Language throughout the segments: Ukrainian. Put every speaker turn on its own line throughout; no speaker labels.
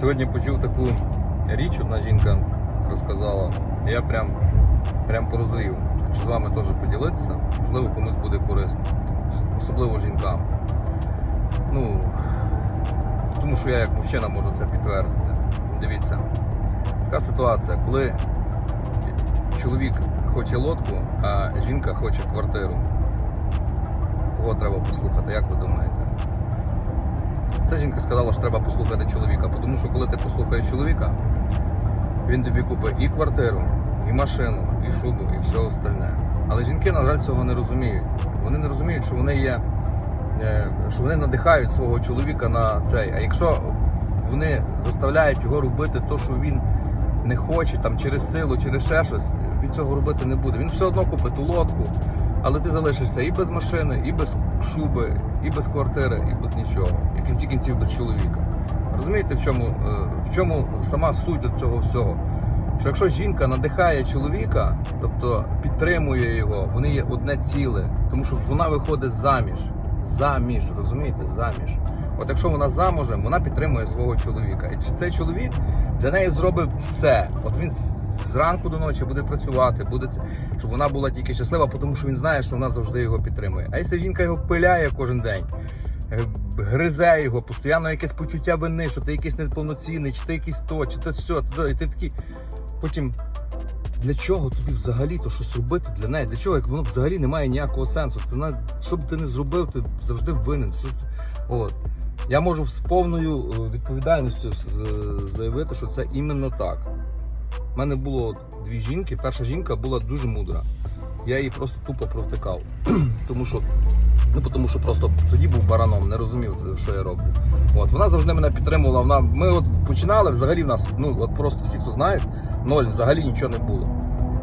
Сьогодні почув таку річ, одна жінка розказала. Я прям, прям порозрів. Хочу з вами теж поділитися. Можливо, комусь буде корисно. Особливо жінкам. Ну, тому що я як мужчина можу це підтвердити. Дивіться, така ситуація, коли чоловік хоче лодку, а жінка хоче квартиру. Кого треба послухати, як ви думаєте? Ця жінка сказала, що треба послухати чоловіка, тому що коли ти послухаєш чоловіка, він тобі купить і квартиру, і машину, і шубу, і все остальне. Але жінки, на жаль, цього не розуміють. Вони не розуміють, що вони є, е, що вони надихають свого чоловіка на цей. А якщо вони заставляють його робити те, що він не хоче, там через силу, через ще щось, він цього робити не буде. Він все одно купить ту лодку, але ти залишишся і без машини, і без шуби, і без квартири, і без нічого. В кінці кінців без чоловіка. Розумієте, в чому, е, в чому сама суть цього всього? Що якщо жінка надихає чоловіка, тобто підтримує його, вони є одне ціле, тому що вона виходить заміж. Заміж, розумієте, заміж. От якщо вона замужем, вона підтримує свого чоловіка. І цей чоловік для неї зробить все. От він зранку до ночі буде працювати, буде це, щоб вона була тільки щаслива, тому що він знає, що вона завжди його підтримує. А якщо жінка його пиляє кожен день, гризе його, постійно якесь почуття вини, що ти якийсь неповноцінний, чи ти якийсь то, чи то все, то, і ти такий. Потім. Для чого тобі взагалі то щось робити для неї? Для чого, як воно взагалі не має ніякого сенсу? Ти на що б ти не зробив, ти завжди винен. От. Я можу з повною е, відповідальністю заявити, що це іменно так. У мене було дві жінки. Перша жінка була дуже мудра. Я її просто тупо провтикав. тому що, ну, тому що просто тоді був бараном, не розумів, що я роблю. От, вона завжди мене підтримувала. Вона, ми от починали, взагалі в нас, ну от просто всі, хто знають, ноль, взагалі нічого не було.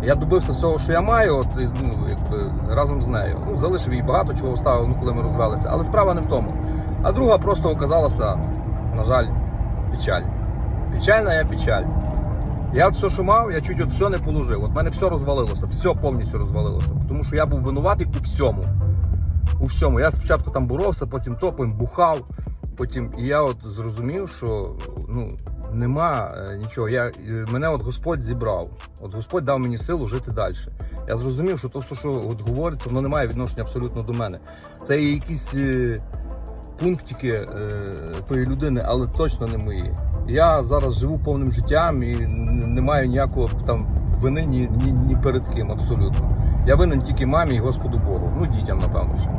Я добився всього, що я маю, от ну, якби разом з нею. Ну, залишив їй багато чого оставив, ну, коли ми розвелися. Але справа не в тому. А друга просто оказалася, на жаль, печаль. Печальна я печаль. Я от все, що мав, я чуть от все не положив. От мене все розвалилося, все повністю розвалилося. Тому що я був винуватий у всьому. У всьому. Я спочатку там боровся, потім то, бухав. Потім і я от зрозумів, що ну нема е, нічого. Я, е, мене от Господь зібрав. От Господь дав мені силу жити далі. Я зрозумів, що то, що от говориться, воно не має відношення абсолютно до мене. Це є якісь е, пунктики е, тої людини, але точно не мої. Я зараз живу повним життям і не маю ніякого там вини ні, ні, ні перед ким абсолютно. Я винен тільки мамі і Господу Богу. Ну, дітям, напевно. ще.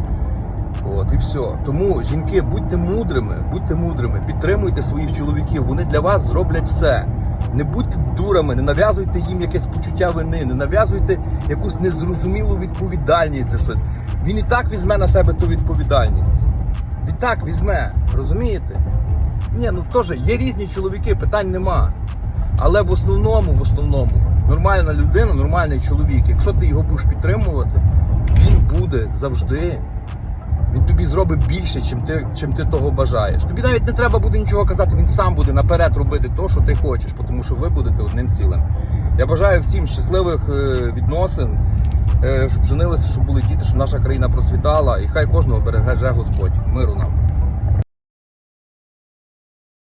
От і все. Тому жінки, будьте мудрими, будьте мудрими, підтримуйте своїх чоловіків. Вони для вас зроблять все. Не будьте дурами, не нав'язуйте їм якесь почуття вини, не нав'язуйте якусь незрозумілу відповідальність за щось. Він і так візьме на себе ту відповідальність. Він так візьме, розумієте? Ні, ну теж є різні чоловіки, питань нема. Але в основному, в основному, нормальна людина, нормальний чоловік, якщо ти його будеш підтримувати, він буде завжди. Він тобі зробить більше, чим ти, чим ти того бажаєш. Тобі навіть не треба буде нічого казати, він сам буде наперед робити те, що ти хочеш, тому що ви будете одним цілим. Я бажаю всім щасливих е, відносин, е, щоб женилися, щоб були діти, щоб наша країна процвітала, і хай кожного береже Господь. Миру нам.